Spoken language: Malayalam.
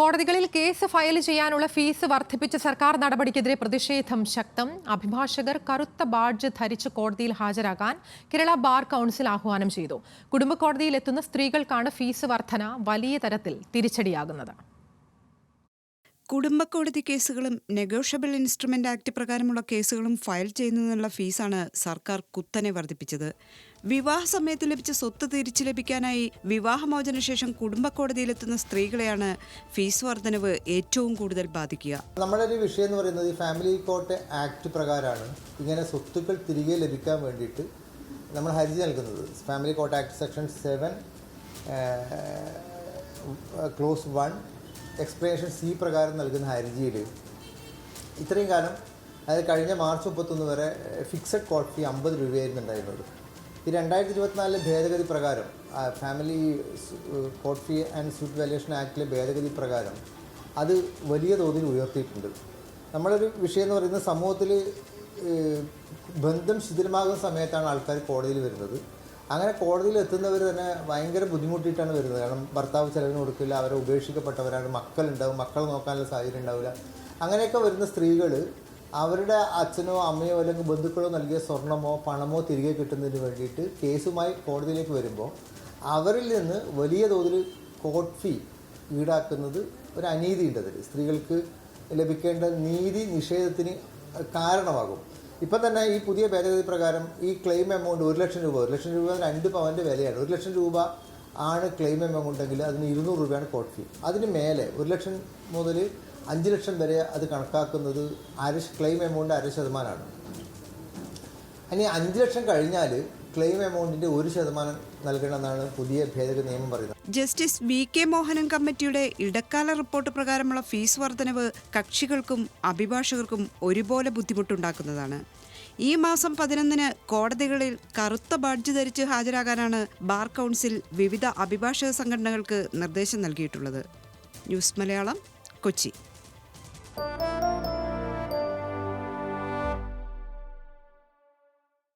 കോടതികളിൽ കേസ് ഫയൽ ചെയ്യാനുള്ള ഫീസ് വർദ്ധിപ്പിച്ച സർക്കാർ നടപടിക്കെതിരെ പ്രതിഷേധം ശക്തം. അഭിഭാഷകർ കറുത്ത ബാഡ്ജ് ധരിച്ച് കോടതിയിൽ ഹാജരാകാൻ കേരള ബാർ കൗൺസിൽ ആഹ്വാനം ചെയ്തു. കുടുംബ കോടതിയിൽ എത്തുന്ന സ്ത്രീകൾക്കാണ് ഫീസ് വർധന വലിയ തരത്തിൽ തിരിച്ചടിയാകുന്നത്. കുടുംബക്കോടതി കേസുകളും നെഗോഷ്യബിൾ ഇൻസ്ട്രുമെന്റ് ആക്ട് പ്രകാരമുള്ള കേസുകളും ഫയൽ ചെയ്യുന്നതിനുള്ള ഫീസാണ് സർക്കാർ കുത്തനെ വർദ്ധിപ്പിച്ചത്. വിവാഹ സമയത്ത് ലഭിച്ച സ്വത്ത് തിരിച്ചു ലഭിക്കാനായി വിവാഹമോചന ശേഷം കുടുംബക്കോടതിയിലെത്തുന്ന സ്ത്രീകളെയാണ് ഫീസ് വർധനവ് ഏറ്റവും കൂടുതൽ ബാധിക്കുക. നമ്മുടെ ഒരു വിഷയം എന്ന് പറയുന്നത് ഫാമിലി കോർട്ട് ആക്ട് പ്രകാരമാണ് ഇങ്ങനെ സ്വത്തുക്കൾ തിരികെ ലഭിക്കാൻ വേണ്ടിയിട്ട് നമ്മൾ ഹർജി നൽകുന്നത്. Family court act section seven clause one explanation C പ്രകാരം നൽകുന്ന ഹർജിയിൽ ഇത്രയും കാലം അതായത് കഴിഞ്ഞ മാർച്ച് മുപ്പത്തൊന്ന് വരെ ഫിക്സഡ് കോട്ട് ഫീ അമ്പത് രൂപയായിരുന്നു ഉണ്ടായിരുന്നത്. ഈ രണ്ടായിരത്തി ഇരുപത്തിനാലിലെ ഭേദഗതി പ്രകാരം family court fee and suit valuation ആക്ടിലെ ഭേദഗതി പ്രകാരം അത് വലിയ തോതിൽ ഉയർത്തിയിട്ടുണ്ട്. നമ്മളൊരു വിഷയം എന്ന് പറയുന്നത് സമൂഹത്തിൽ ബന്ധം ശിഥിലമാകുന്ന സമയത്താണ് ആൾക്കാർ കോടതിയിൽ വരുന്നത്. അങ്ങനെ കോടതിയിൽ എത്തുന്നവർ തന്നെ ഭയങ്കര ബുദ്ധിമുട്ടിയിട്ടാണ് വരുന്നത്. കാരണം ഭർത്താവ് ചിലവിന് കൊടുക്കില്ല അവരെ ഉപേക്ഷിക്കപ്പെട്ടവരാണ് മക്കളുണ്ടാവും മക്കൾ നോക്കാനുള്ള സാഹചര്യം ഉണ്ടാവില്ല. അങ്ങനെയൊക്കെ വരുന്ന സ്ത്രീകൾ അവരുടെ അച്ഛനോ അമ്മയോ അല്ലെങ്കിൽ ബന്ധുക്കളോ നൽകിയ സ്വർണമോ പണമോ തിരികെ കിട്ടുന്നതിന് വേണ്ടിയിട്ട് കേസുമായി കോടതിയിലേക്ക് വരുമ്പോൾ അവരിൽ നിന്ന് വലിയ തോതിൽ കോർട്ട് ഫീ ഈടാക്കുന്നത് ഒരു അനീതിയുണ്ട് അതിൽ സ്ത്രീകൾക്ക് ലഭിക്കേണ്ട നീതി നിഷേധത്തിന് കാരണമാകും. ഇപ്പം തന്നെ ഈ പുതിയ ഭേദഗതി പ്രകാരം ഈ ക്ലെയിം എമൗണ്ട് ഒരു ലക്ഷം രൂപ ഒരു ലക്ഷം രൂപ രണ്ട് പവന്റെ വിലയാണ്. ഒരു ലക്ഷം രൂപ ആണ് ക്ലെയിം എമൗണ്ട് ഉണ്ടെങ്കിൽ അതിന് ഇരുന്നൂറ് രൂപയാണ് കോർട്ട് ഫീ അതിന് മേലെ ഒരു ലക്ഷം മുതൽ അഞ്ച് ലക്ഷം വരെ അത് കണക്കാക്കുന്നത് അര ക്ലെയിം എമൗണ്ട് അര ശതമാനമാണ്. ഇനി അഞ്ച് ലക്ഷം കഴിഞ്ഞാൽ ക്ലെയിം എമൗണ്ടിന്റെ ഒരു ശതമാനം നൽകണമെന്നാണ് പുതിയ ഭേദഗതി നിയമം പറയുന്നത്. ജസ്റ്റിസ് വി കെ മോഹനൻ കമ്മിറ്റിയുടെ ഇടക്കാല റിപ്പോർട്ട് പ്രകാരമുള്ള ഫീസ് വർധനവ് കക്ഷികൾക്കും അഭിഭാഷകർക്കും ഒരുപോലെ ബുദ്ധിമുട്ടുണ്ടാക്കുന്നതാണ്. ഈ മാസം പതിനൊന്നിന് കോടതികളിൽ കറുത്ത ബാഡ്ജ് ധരിച്ച് ഹാജരാകാനാണ് ബാർ കൗൺസിൽ വിവിധ അഭിഭാഷക സംഘടനകൾക്ക് നിർദ്ദേശം നൽകിയിട്ടുള്ളത്. ന്യൂസ് മലയാളം കൊച്ചി.